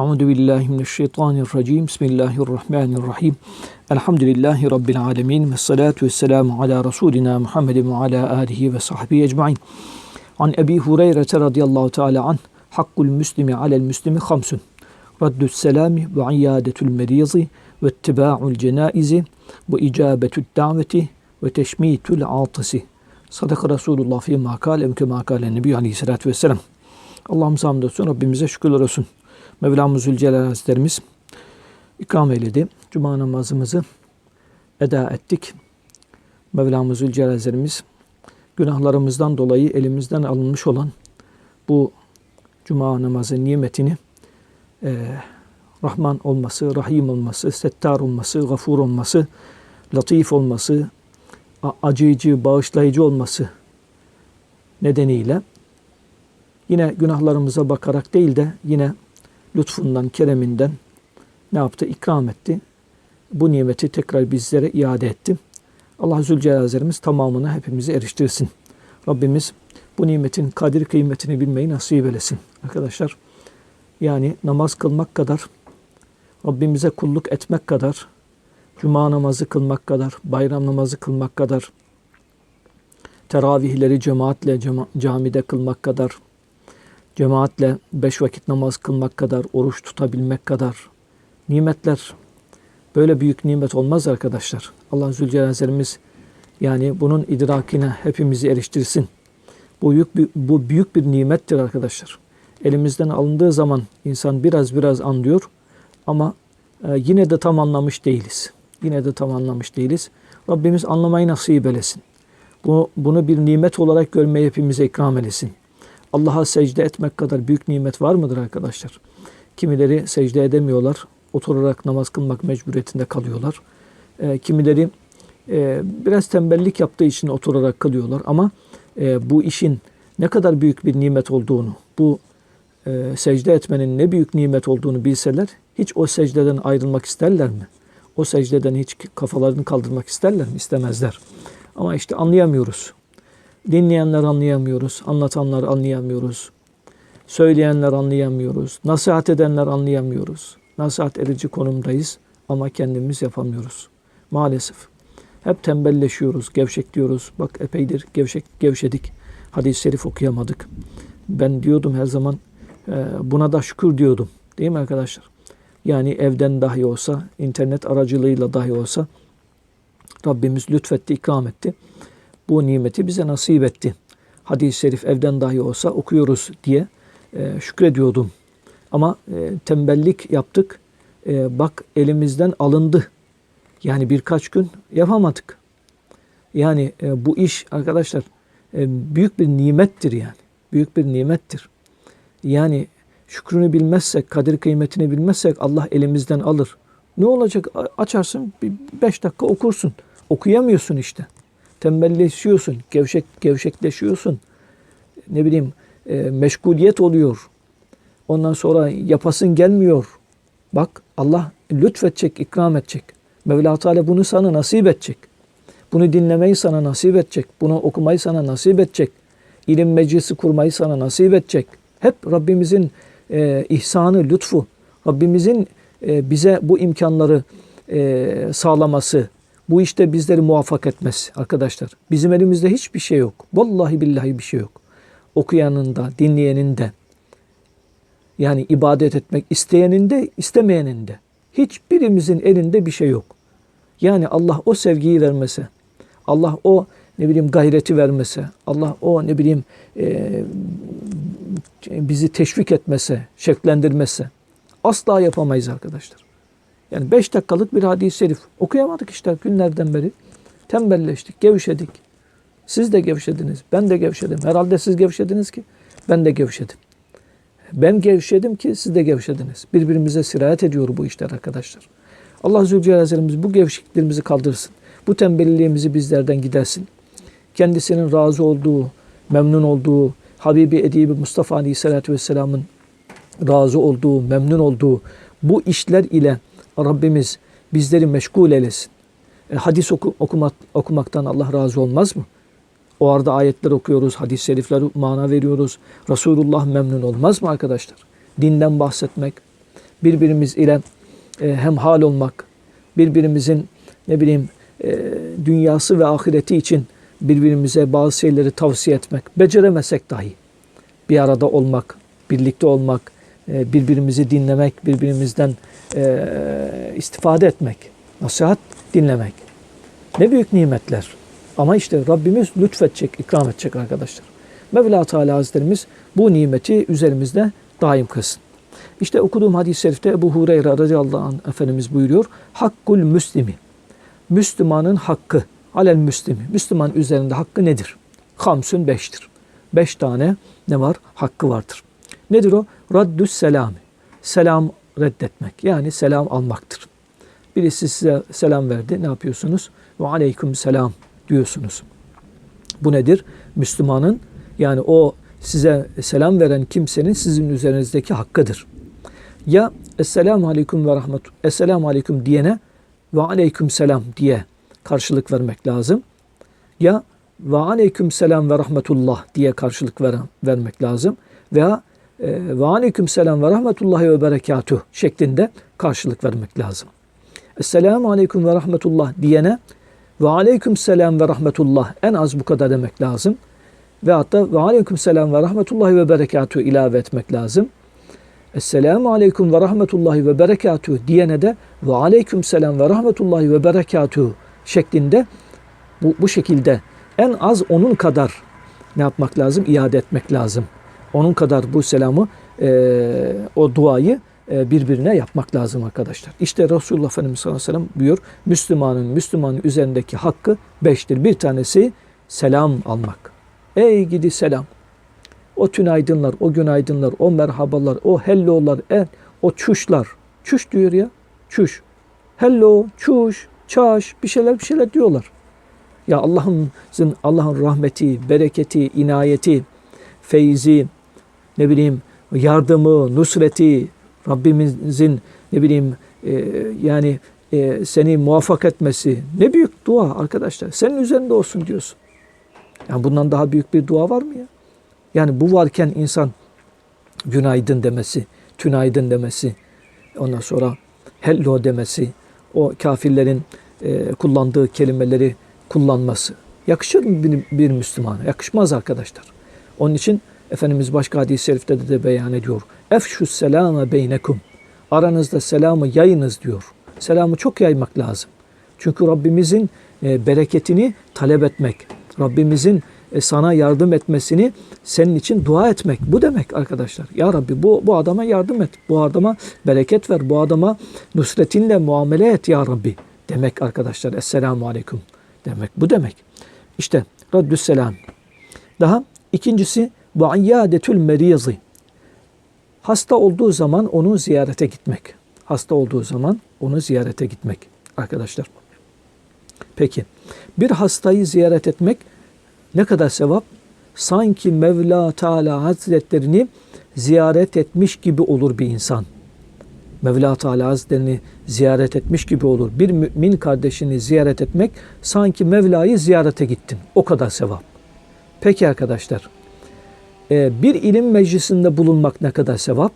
Euzu billahi mineşşeytanirracim. Bismillahirrahmanirrahim. Elhamdülillahi rabbil alamin ve salatu vesselamu ala rasulina Muhammedin ve ala alihi ve sahbihi ecmaîn. An Ebi Hureyre radıyallahu teala an hakkul müslimi alel müslimi hamsun. Raddus selami ve iyadetul merizi ve ittiba'ul cenaizi ve icabetü't daveti ve teşmitul atisi. Sadaka Resulullah fi makale ve kema kale Nebi Aleyhisselatü Vesselam. Allah'ım hamd olsun, Rabbimize şükürler olsun. Mevlamız Zülcelal Hazretlerimiz ikram eyledi. Cuma namazımızı eda ettik. Mevlamız Zülcelal Hazretlerimiz günahlarımızdan dolayı elimizden alınmış olan bu Cuma namazı nimetini e, Rahman olması, Rahim olması, Settar olması, Gafur olması, Latif olması, acıyıcı, bağışlayıcı olması nedeniyle yine günahlarımıza bakarak değil de yine lütfundan, kereminden ne yaptı? İkram etti. Bu nimeti tekrar bizlere iade etti. Allah Zülcelal Hazretlerimiz tamamını hepimizi eriştirsin. Rabbimiz bu nimetin kadir kıymetini bilmeyi nasip eylesin. Arkadaşlar yani namaz kılmak kadar, Rabbimize kulluk etmek kadar, cuma namazı kılmak kadar, bayram namazı kılmak kadar, teravihleri cemaatle cema camide kılmak kadar, cemaatle beş vakit namaz kılmak kadar, oruç tutabilmek kadar nimetler böyle büyük nimet olmaz arkadaşlar. Allah Zülcelal Hazretlerimiz yani bunun idrakine hepimizi eriştirsin. Bu büyük, bir, bu büyük bir nimettir arkadaşlar. Elimizden alındığı zaman insan biraz biraz anlıyor ama e, yine de tam anlamış değiliz. Yine de tam anlamış değiliz. Rabbimiz anlamayı nasip eylesin. Bu, bunu bir nimet olarak görmeyi hepimize ikram eylesin. Allah'a secde etmek kadar büyük nimet var mıdır arkadaşlar? Kimileri secde edemiyorlar. Oturarak namaz kılmak mecburiyetinde kalıyorlar. E, kimileri e, biraz tembellik yaptığı için oturarak kılıyorlar. Ama e, bu işin ne kadar büyük bir nimet olduğunu, bu e, secde etmenin ne büyük nimet olduğunu bilseler hiç o secdeden ayrılmak isterler mi? O secdeden hiç kafalarını kaldırmak isterler mi? İstemezler. Ama işte anlayamıyoruz. Dinleyenler anlayamıyoruz, anlatanlar anlayamıyoruz. Söyleyenler anlayamıyoruz, nasihat edenler anlayamıyoruz. Nasihat edici konumdayız ama kendimiz yapamıyoruz. Maalesef. Hep tembelleşiyoruz, gevşek diyoruz. Bak epeydir gevşek gevşedik. Hadis-i şerif okuyamadık. Ben diyordum her zaman buna da şükür diyordum. Değil mi arkadaşlar? Yani evden dahi olsa, internet aracılığıyla dahi olsa Rabbimiz lütfetti, ikram etti bu nimeti bize nasip etti. Hadis-i şerif evden dahi olsa okuyoruz diye e, şükrediyordum. Ama e, tembellik yaptık. E, bak elimizden alındı. Yani birkaç gün yapamadık. Yani e, bu iş arkadaşlar e, büyük bir nimettir yani. Büyük bir nimettir. Yani şükrünü bilmezsek, kadir kıymetini bilmezsek Allah elimizden alır. Ne olacak? Açarsın, bir beş dakika okursun. Okuyamıyorsun işte tembelleşiyorsun, gevşek gevşekleşiyorsun. Ne bileyim e, meşguliyet oluyor. Ondan sonra yapasın gelmiyor. Bak Allah lütfedecek, ikram edecek. Mevla Teala bunu sana nasip edecek. Bunu dinlemeyi sana nasip edecek. Bunu okumayı sana nasip edecek. İlim meclisi kurmayı sana nasip edecek. Hep Rabbimizin e, ihsanı, lütfu, Rabbimizin e, bize bu imkanları e, sağlaması, bu işte bizleri muvaffak etmez arkadaşlar. Bizim elimizde hiçbir şey yok. Vallahi billahi bir şey yok. Okuyanın da, dinleyenin de, yani ibadet etmek isteyenin de, istemeyenin de. Hiçbirimizin elinde bir şey yok. Yani Allah o sevgiyi vermese, Allah o ne bileyim gayreti vermese, Allah o ne bileyim e, bizi teşvik etmese, şevklendirmese asla yapamayız arkadaşlar. Yani beş dakikalık bir hadis-i şerif. Okuyamadık işte günlerden beri. Tembelleştik, gevşedik. Siz de gevşediniz, ben de gevşedim. Herhalde siz gevşediniz ki ben de gevşedim. Ben gevşedim ki siz de gevşediniz. Birbirimize sirayet ediyor bu işler arkadaşlar. Allah Zülcelal Hazretlerimiz bu gevşekliklerimizi kaldırsın. Bu tembelliğimizi bizlerden gidersin. Kendisinin razı olduğu, memnun olduğu, Habibi Edibi Mustafa Aleyhisselatü Vesselam'ın razı olduğu, memnun olduğu bu işler ile Rabbimiz bizleri meşgul eylesin. E, hadis oku, okumak, okumaktan Allah razı olmaz mı? O arada ayetler okuyoruz, hadis-i şerifler mana veriyoruz. Resulullah memnun olmaz mı arkadaşlar? Dinden bahsetmek, birbirimiz ile e, hemhal olmak, birbirimizin ne bileyim e, dünyası ve ahireti için birbirimize bazı şeyleri tavsiye etmek, beceremesek dahi bir arada olmak, birlikte olmak, birbirimizi dinlemek, birbirimizden e, istifade etmek, nasihat dinlemek. Ne büyük nimetler. Ama işte Rabbimiz lütfedecek, ikram edecek arkadaşlar. Mevla Teala Hazretlerimiz bu nimeti üzerimizde daim kılsın. İşte okuduğum hadis-i şerifte Ebu Hureyre radıyallahu anh Efendimiz buyuruyor. Hakkul müslimi. Müslümanın hakkı. Alel müslimi. Müslüman üzerinde hakkı nedir? Hamsün beştir. Beş tane ne var? Hakkı vardır. Nedir o? Raddüs selami. Selam reddetmek. Yani selam almaktır. Birisi size selam verdi. Ne yapıyorsunuz? Ve aleyküm selam diyorsunuz. Bu nedir? Müslümanın yani o size selam veren kimsenin sizin üzerinizdeki hakkıdır. Ya Esselamu Aleyküm ve Rahmet Esselamu Aleyküm diyene ve Aleyküm Selam diye karşılık vermek lazım. Ya ve Aleyküm Selam ve Rahmetullah diye karşılık ver, vermek lazım. Veya ve Aleyküm Selam ve Rahmetullahi ve Berekatuh şeklinde karşılık vermek lazım. Esselamu Aleyküm ve Rahmetullah diyene ve Aleyküm Selam ve Rahmetullah en az bu kadar demek lazım. Ve hatta ve Aleyküm Selam ve Rahmetullahi ve Berekatuh ilave etmek lazım. Esselamu Aleyküm ve Rahmetullahi ve Berekatuh diyene de ve Aleyküm Selam ve Rahmetullahi ve Berekatuh şeklinde bu, bu şekilde en az onun kadar ne yapmak lazım? İade etmek lazım. Onun kadar bu selamı, e, o duayı e, birbirine yapmak lazım arkadaşlar. İşte Resulullah Efendimiz sallallahu aleyhi ve sellem buyuruyor. Müslümanın, Müslümanın üzerindeki hakkı beştir. Bir tanesi selam almak. Ey gidi selam. O tünaydınlar, o günaydınlar, o merhabalar, o hellolar, el, o çuşlar. Çuş diyor ya. Çuş. Hello, çuş, çaş bir şeyler bir şeyler diyorlar. Ya Allah'ın Allah'ın rahmeti, bereketi, inayeti, feyzi, ne bileyim yardımı, nusreti, Rabbimizin ne bileyim e, yani e, seni muvaffak etmesi ne büyük dua arkadaşlar. Senin üzerinde olsun diyorsun. Yani bundan daha büyük bir dua var mı ya? Yani bu varken insan günaydın demesi, tünaydın demesi, ondan sonra hello demesi, o kafirlerin e, kullandığı kelimeleri kullanması. Yakışır mı bir, bir Müslümana? Yakışmaz arkadaşlar. Onun için Efendimiz başka hadis-i şerifte de, de beyan ediyor. Efşus selame beynekum. Aranızda selamı yayınız diyor. Selamı çok yaymak lazım. Çünkü Rabbimizin e, bereketini talep etmek, Rabbimizin e, sana yardım etmesini senin için dua etmek. Bu demek arkadaşlar. Ya Rabbi bu, bu adama yardım et. Bu adama bereket ver. Bu adama nusretinle muamele et ya Rabbi. Demek arkadaşlar. Esselamu Aleyküm demek. Bu demek. İşte Raddüs Selam. Daha ikincisi ve iyyadetül merizi. Hasta olduğu zaman onu ziyarete gitmek. Hasta olduğu zaman onu ziyarete gitmek arkadaşlar. Peki bir hastayı ziyaret etmek ne kadar sevap? Sanki Mevla Teala Hazretlerini ziyaret etmiş gibi olur bir insan. Mevla Teala Hazretlerini ziyaret etmiş gibi olur. Bir mümin kardeşini ziyaret etmek sanki Mevla'yı ziyarete gittin. O kadar sevap. Peki arkadaşlar, bir ilim meclisinde bulunmak ne kadar sevap?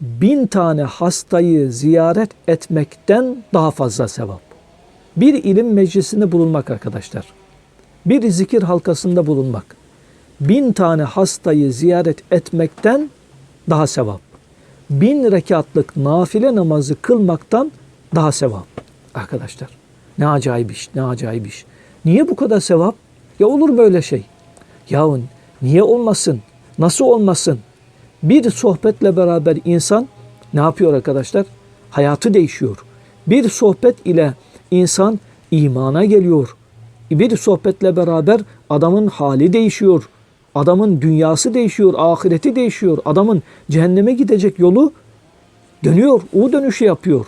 Bin tane hastayı ziyaret etmekten daha fazla sevap. Bir ilim meclisinde bulunmak arkadaşlar. Bir zikir halkasında bulunmak. Bin tane hastayı ziyaret etmekten daha sevap. Bin rekatlık nafile namazı kılmaktan daha sevap. Arkadaşlar ne acayip iş, ne acayip iş. Niye bu kadar sevap? Ya olur böyle şey. Yahu niye olmasın? Nasıl olmasın? Bir sohbetle beraber insan ne yapıyor arkadaşlar? Hayatı değişiyor. Bir sohbet ile insan imana geliyor. Bir sohbetle beraber adamın hali değişiyor. Adamın dünyası değişiyor, ahireti değişiyor. Adamın cehenneme gidecek yolu dönüyor, o dönüşü yapıyor.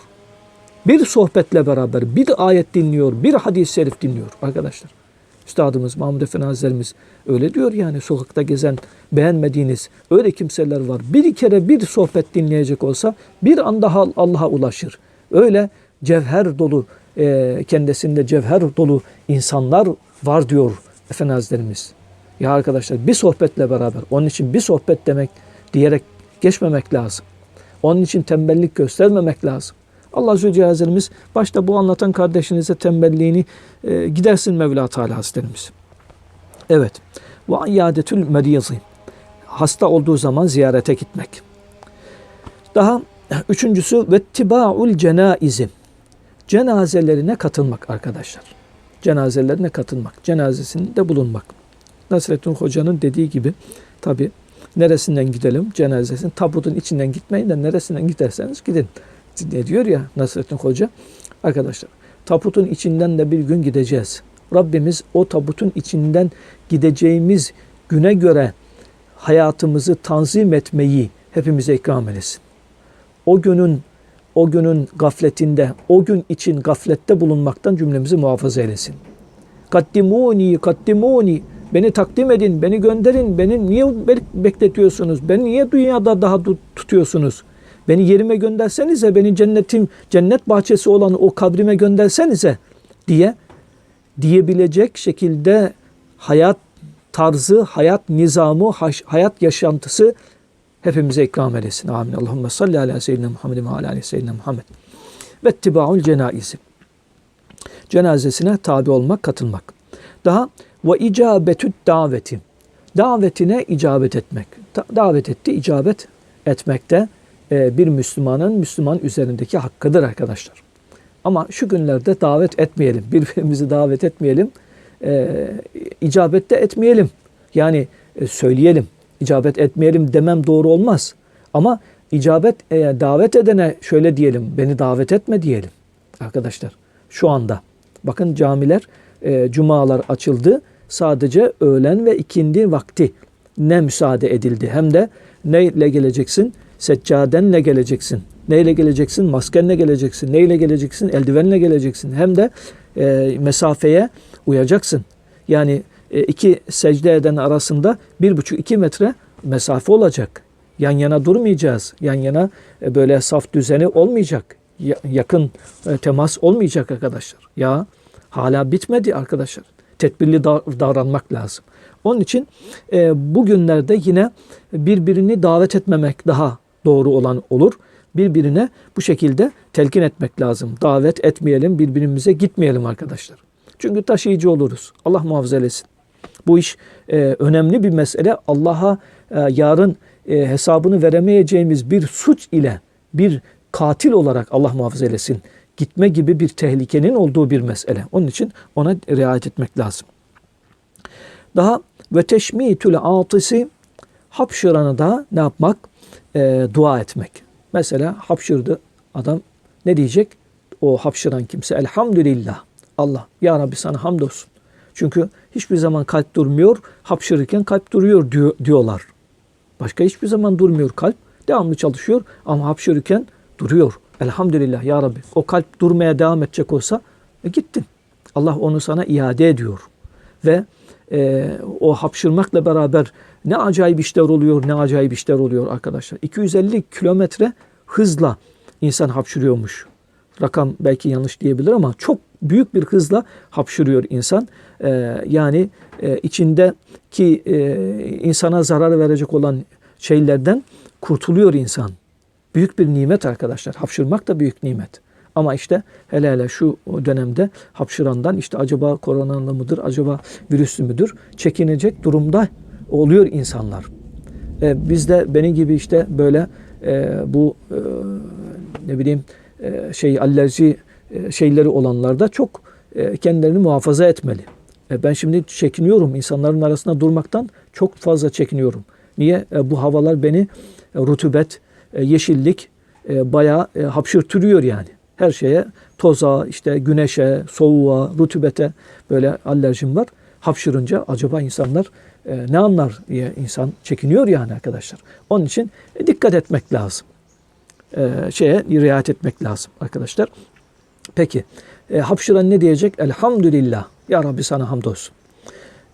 Bir sohbetle beraber bir ayet dinliyor, bir hadis-i şerif dinliyor arkadaşlar. Üstadımız Mahmud Efendi Hazretlerimiz öyle diyor yani sokakta gezen beğenmediğiniz öyle kimseler var. Bir kere bir sohbet dinleyecek olsa bir anda Allah'a ulaşır. Öyle cevher dolu e, kendisinde cevher dolu insanlar var diyor Efendi Hazretlerimiz. Ya arkadaşlar bir sohbetle beraber onun için bir sohbet demek diyerek geçmemek lazım. Onun için tembellik göstermemek lazım. Allah Hazretlerimiz başta bu anlatan kardeşinize tembelliğini e, gidersin Mevla Teala Hazretlerimiz. Evet. Ve iadetül merizi. Hasta olduğu zaman ziyarete gitmek. Daha üçüncüsü ve tibaul cenaizi. Cenazelerine katılmak arkadaşlar. Cenazelerine katılmak. Cenazesinde bulunmak. Nasrettin Hoca'nın dediği gibi tabi neresinden gidelim cenazesinin tabutun içinden gitmeyin de neresinden giderseniz gidin. Ne diyor ya Nasrettin Hoca? Arkadaşlar tabutun içinden de bir gün gideceğiz. Rabbimiz o tabutun içinden gideceğimiz güne göre hayatımızı tanzim etmeyi hepimize ikram eylesin. O günün o günün gafletinde, o gün için gaflette bulunmaktan cümlemizi muhafaza eylesin. Kaddimuni, kaddimuni. Beni takdim edin, beni gönderin. Beni niye bekletiyorsunuz? Beni niye dünyada daha tutuyorsunuz? Beni yerime göndersenize, beni cennetim, cennet bahçesi olan o kabrime göndersenize diye diyebilecek şekilde hayat tarzı, hayat nizamı, hayat yaşantısı hepimize ikram eylesin. Amin. Allahümme salli ala seyyidina Muhammed ve ala seyyidina Muhammed. Ve tibaul cenaizi. Cenazesine tabi olmak, katılmak. Daha ve icabetü daveti. Davetine icabet etmek. Davet etti, icabet etmekte bir Müslümanın Müslüman üzerindeki hakkıdır arkadaşlar. Ama şu günlerde davet etmeyelim. Birbirimizi davet etmeyelim. E, icabette etmeyelim. Yani e, söyleyelim. İcabet etmeyelim demem doğru olmaz. Ama icabet e, davet edene şöyle diyelim. Beni davet etme diyelim. Arkadaşlar şu anda. Bakın camiler, e, cumalar açıldı. Sadece öğlen ve ikindi vakti ne müsaade edildi. Hem de neyle geleceksin? Seccadenle geleceksin. Neyle geleceksin? Maskenle geleceksin. Neyle geleceksin? Eldivenle geleceksin. Hem de e, mesafeye uyacaksın. Yani e, iki secde eden arasında bir buçuk iki metre mesafe olacak. Yan yana durmayacağız. Yan yana e, böyle saf düzeni olmayacak. Ya, yakın e, temas olmayacak arkadaşlar. Ya hala bitmedi arkadaşlar. Tedbirli davranmak lazım. Onun için e, bugünlerde yine birbirini davet etmemek daha doğru olan olur. Birbirine bu şekilde telkin etmek lazım. Davet etmeyelim, birbirimize gitmeyelim arkadaşlar. Çünkü taşıyıcı oluruz. Allah muhafaza eylesin. Bu iş e, önemli bir mesele. Allah'a e, yarın e, hesabını veremeyeceğimiz bir suç ile bir katil olarak Allah muhafaza eylesin gitme gibi bir tehlikenin olduğu bir mesele. Onun için ona riayet etmek lazım. Daha ve teşmitül atisi hapşıranı da ne yapmak? E, dua etmek. Mesela hapşırdı adam ne diyecek? O hapşıran kimse elhamdülillah. Allah ya Rabbi sana hamdolsun. Çünkü hiçbir zaman kalp durmuyor. Hapşırırken kalp duruyor diyor, diyorlar. Başka hiçbir zaman durmuyor kalp. Devamlı çalışıyor ama hapşırırken duruyor. Elhamdülillah ya Rabbi. O kalp durmaya devam edecek olsa e, gittin. Allah onu sana iade ediyor. Ve e, o hapşırmakla beraber ne acayip işler oluyor, ne acayip işler oluyor arkadaşlar. 250 kilometre hızla insan hapşırıyormuş. Rakam belki yanlış diyebilir ama çok büyük bir hızla hapşırıyor insan. E, yani e, içindeki e, insana zarar verecek olan şeylerden kurtuluyor insan. Büyük bir nimet arkadaşlar. Hapşırmak da büyük nimet. Ama işte hele hele şu dönemde hapşırandan işte acaba koronalı mıdır, acaba virüslü müdür çekinecek durumda oluyor insanlar. E, biz de benim gibi işte böyle e, bu e, ne bileyim e, şey alerji e, şeyleri olanlar da çok e, kendilerini muhafaza etmeli. E, ben şimdi çekiniyorum insanların arasında durmaktan çok fazla çekiniyorum. Niye? E, bu havalar beni e, rutubet, e, yeşillik e, bayağı e, hapşırtırıyor yani. Her şeye, toza, işte güneşe, soğuğa, rutubete böyle alerjim var. Hapşırınca acaba insanlar e, ne anlar diye insan çekiniyor yani arkadaşlar. Onun için e, dikkat etmek lazım. E, şeye riayet etmek lazım arkadaşlar. Peki e, hapşıran ne diyecek? Elhamdülillah. Ya Rabbi sana hamdolsun.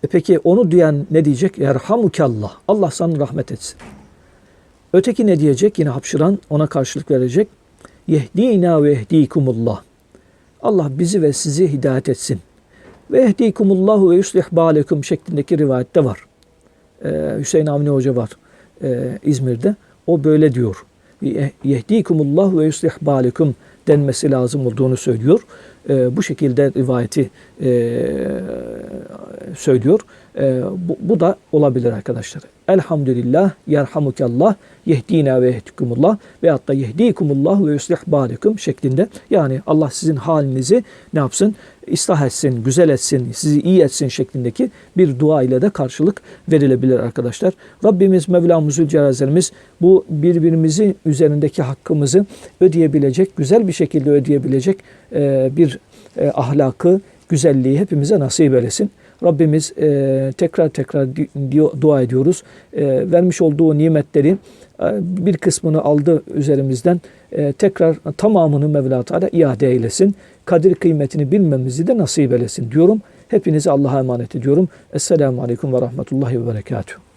E peki onu duyan ne diyecek? Yerhamukallah. Allah sana rahmet etsin. Öteki ne diyecek? Yine hapşıran ona karşılık verecek. Yehdina ve yehdikumullah. Allah bizi ve sizi hidayet etsin. Ve yehdikumullahu ve yuslih balekum şeklindeki rivayette var. Ee, Hüseyin Avni Hoca var ee, İzmir'de. O böyle diyor. yehdikumullah ve yuslih balikum denmesi lazım olduğunu söylüyor. E, bu şekilde rivayeti e, söylüyor. E, bu, bu da olabilir arkadaşlar. Elhamdülillah, yerhamukallah, yehdina ve yehdikumullah ve hatta yehdikumullah ve yuslih balikum şeklinde. Yani Allah sizin halinizi ne yapsın? ıslah etsin, güzel etsin, sizi iyi etsin şeklindeki bir dua ile de karşılık verilebilir arkadaşlar. Rabbimiz Mevlamız Zülcelal'imiz bu birbirimizi üzerindeki hakkımızı ödeyebilecek, güzel bir şekilde ödeyebilecek bir ahlakı, güzelliği hepimize nasip eylesin. Rabbimiz e, tekrar tekrar dua ediyoruz. E, vermiş olduğu nimetleri e, bir kısmını aldı üzerimizden. E, tekrar tamamını Mevla Teala iade eylesin. Kadir kıymetini bilmemizi de nasip eylesin diyorum. Hepinizi Allah'a emanet ediyorum. Esselamu Aleyküm ve Rahmetullahi ve Berekatuhu.